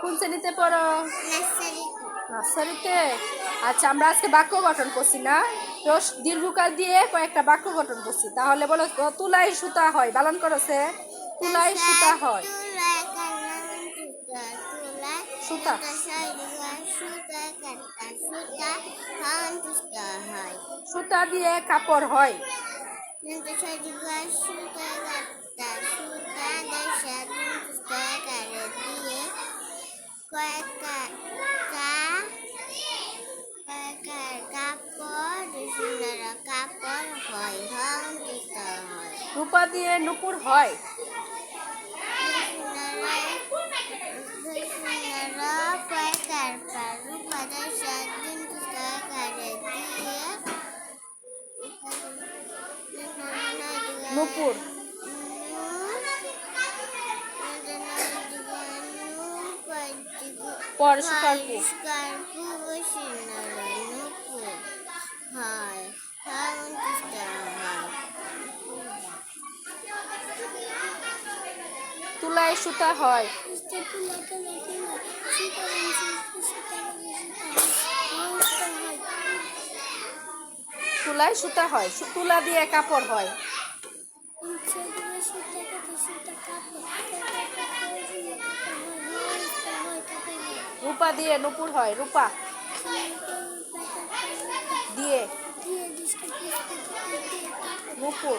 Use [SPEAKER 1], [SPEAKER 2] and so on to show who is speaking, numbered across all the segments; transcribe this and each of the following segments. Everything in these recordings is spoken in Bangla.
[SPEAKER 1] কোন শ্রেণীতে পড়ো? নার্সারিতে। আচ্ছা আমরা আজকে বাক্য গঠন করছি না। তো দীর্ঘকাল দিয়ে কয়েকটা বাক্য গঠন করছি। তাহলে বলো তুলাই সুতা হয় বালন করেছে তুলাই সুতা হয়। সুতা। সুতা। দিয়ে কাপড় হয়। রূপা দিয়ে নুপুর হয়। নুপুর। কু।
[SPEAKER 2] হয় হয়
[SPEAKER 1] তুলাই সুতা হয়। তুলাই সুতা হয় তুলা দিয়ে কাপড় হয়। রূপা দিয়ে নুপুর হয়, রূপা। দিয়ে। নুপুর।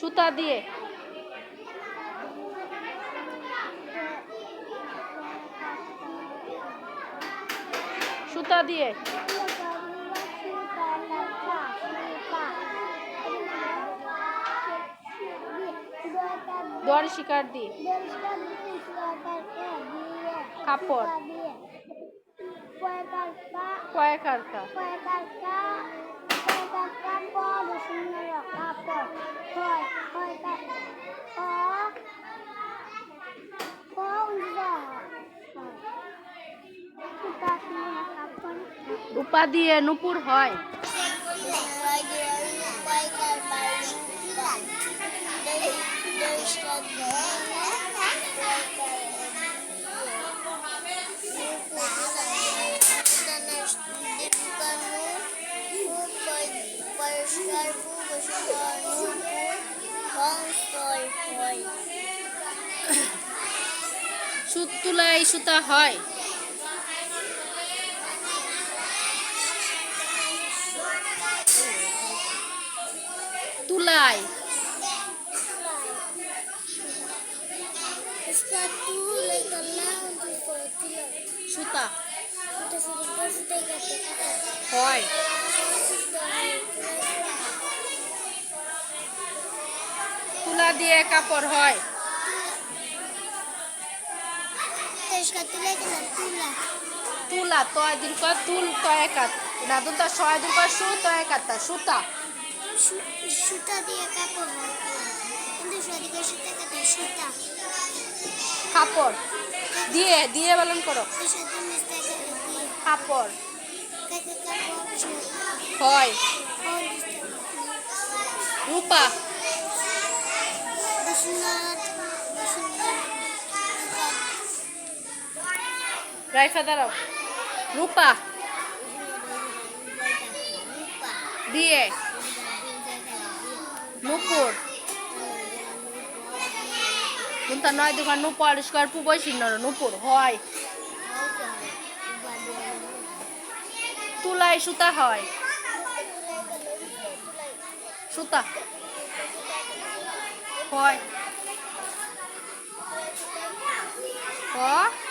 [SPEAKER 1] সুতা দিয়ে। সুতা দিয়ে। দর শিকার দিয়ে। কাপড়। কয়েক আরকা রূপা দিয়ে নুপুর হয়। সুত তুলাই সুতা হয়। তুলাই সুতা। হয়। দিয়ে কাপড় হয়। তুলা, তয় দিন তুল দুটা, ছয় দিন কয় সু, তয় একাত সুতা
[SPEAKER 2] সুতা দিয়ে কাপড় কিন্তু সুতা সুতা।
[SPEAKER 1] কাপড়। দিয়ে দিয়ে পালন করো। কাপড়। হয়। রূপা। রাইফা দাঁড়াও। রূপা। দিয়ে। নুপুর। কিন্তু নয় দোকান নু পরিষ্কার পুবই চিহ্ন নুপুর, হয়। তুলাই সুতা হয়। সুতা। হয় হ